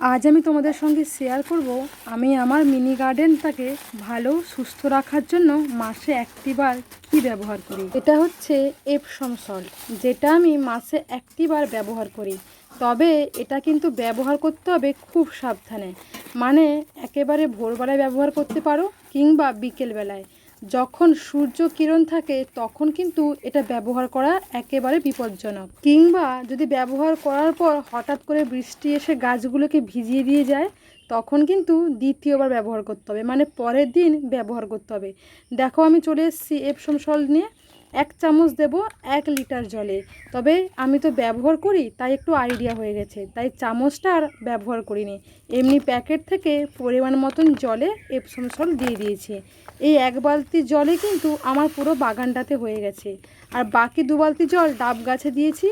আজ আমি তোমাদের সঙ্গে শেয়ার করব আমি আমার মিনি গার্ডেনটাকে ভালো, সুস্থ রাখার জন্য মাসে একটিবার কি ব্যবহার করি? এটা হচ্ছে এপসম সল্ট যেটা আমি মাসে একটিবার ব্যবহার করি। তবে এটা কিন্তু ব্যবহার করতে হবে খুব সাবধানে। মানে একেবারে ভোরবেলায় ব্যবহার করতে পারো কিংবা বিকেলবেলায়। যখন সূর্য কিরণ থাকে, তখন কিন্তু এটা ব্যবহার করা একেবারে বিপজ্জনক। কিংবা যদি ব্যবহার করার পর হঠাৎ করে বৃষ্টি এসে গাছগুলোকে ভিজিয়ে দিয়ে যায়, তখন কিন্তু দ্বিতীয়বার ব্যবহার করতে হবে। মানে পরের দিন ব্যবহার করতে হবে। দেখো আমি চলে এসেছি এপসম সল নিয়ে। এক চামচ দেব এক লিটার জলে। তবে আমি তো ব্যবহার করি, তাই একটু আইডিয়া হয়ে গেছে। তাই চামচটা আর ব্যবহার করিনি। এমনি প্যাকেট থেকে পরিমাণ মতন জলে এপসম সল্ট দিয়ে দিয়েছি। এই এক বালতি জলে কিন্তু আমার পুরো বাগানটাতে হয়ে গেছে। আর বাকি দু বালতি জল ডাব গাছে দিয়েছি,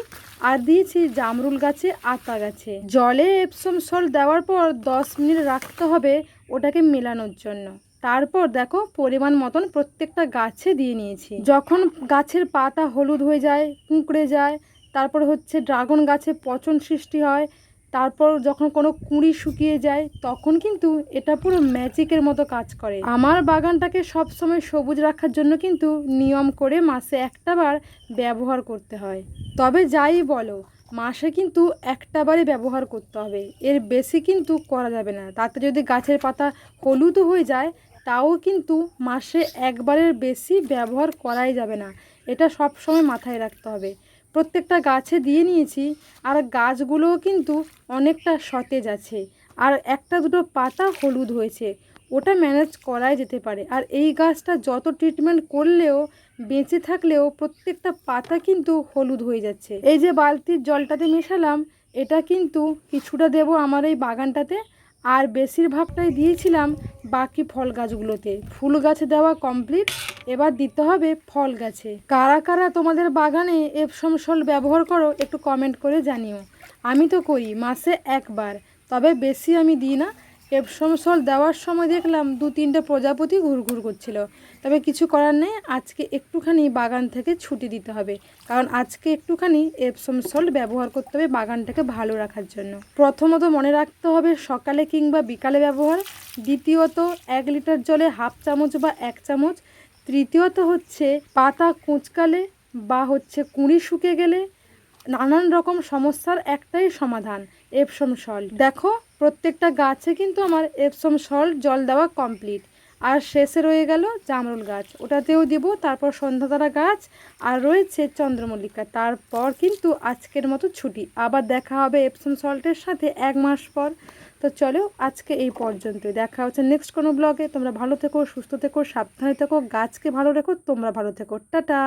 আর দিয়েছি জামরুল গাছে আতা গাছে। জলে এপসম সল্ট দেওয়ার পর দশ মিনিট রাখতে হবে ওটাকে মেলানোর জন্য। তারপর দেখো পরিমাণ মতন প্রত্যেকটা গাছে দিয়ে নিয়েছি। যখন গাছের পাতা হলুদ হয়ে যায়, কুঁকড়ে যায়, তারপর হচ্ছে ড্রাগন গাছে পচন সৃষ্টি হয়, তারপর যখন কোনো কুঁড়ি শুকিয়ে যায়, তখন কিন্তু এটা পুরো ম্যাজিকের মতো কাজ করে। আমার বাগানটাকে সবসময় সবুজ রাখার জন্য কিন্তু নিয়ম করে মাসে একটাবার ব্যবহার করতে হয়। তবে যাই বলো মাসে কিন্তু একটাবারই ব্যবহার করতে হবে। এর বেশি কিন্তু করা যাবে না। তাতে যদি গাছের পাতা হলুদ হয়ে যায়, তাও কিন্তু মাসে একবারের বেশি ব্যবহার করাই যাবে না। এটা সব সময় মাথায় রাখতে হবে। প্রত্যেকটা গাছে দিয়ে নিয়েছি, আর গাছগুলোও কিন্তু অনেকটা সতেজ আছে। আর একটা দুটো পাতা হলুদ হয়েছে। ওটা ম্যানেজ করাই যেতে পারে। আর এই গাছটা যত ট্রিটমেন্ট করলেও, বেঁচে থাকলেও প্রত্যেকটা পাতা কিন্তু হলুদ হয়ে যাচ্ছে। এই যে বালতির জলটাতে মেশালাম, এটা কিন্তু কিছুটা দেব আমার এই বাগানটাতে। আর বেশিরভাগটাই দিয়েছিলাম বাকি ফল গাছগুলোতে। ফুল গাছে দেওয়া কমপ্লিট এবার দিতে হবে ফল গাছে। কারা কারা তোমাদের বাগানে এপসম সল ব্যবহার করো, একটু কমেন্ট করে জানিও। আমি তো করি, মাসে একবার। তবে বেশি আমি দিই না। এপসম সল দেওয়ার সময় দেখলাম দু তিনটে প্রজাপতি ঘুরঘুর করছিল। তবে কিছু করার নেই, আজকে একটুখানি বাগান থেকে ছুটি দিতে হবে। কারণ আজকে একটুখানি এপসম সল্ট ব্যবহার করতে হবে বাগানটাকে ভালো রাখার জন্য। প্রথমত মনে রাখতে হবে সকালে কিংবা বিকালে ব্যবহার। দ্বিতীয়ত এক লিটার জলে হাফ চামচ বা এক চামচ। তৃতীয়ত হচ্ছে পাতা কুঁচকালে বা হচ্ছে কুঁড়ি শুকে গেলে নানান রকম সমস্যার একটাই সমাধান এপসম সল্ট দেখো, প্রত্যেকটা গাছে কিন্তু আমার এপসম সল্ট জল দেওয়া কমপ্লিট আর শেষে রয়ে গেল জামরুল গাছ। ওটাতেও দিব, তারপর সন্ধ্যাতারা গাছ, আর রয়েছে চন্দ্রমল্লিকা। তারপর কিন্তু আজকের মতো ছুটি। আবার দেখা হবে এপসম সল্টের সাথে এক মাস পর। তো চলো, আজকে এই পর্যন্ত দেখা হচ্ছে নেক্সট কোনো ব্লগে তোমরা ভালো থেকো, সুস্থ থেকো, সাবধানে থেকো। গাছকে ভালো রেখো, তোমরা ভালো থেকো। টাটা!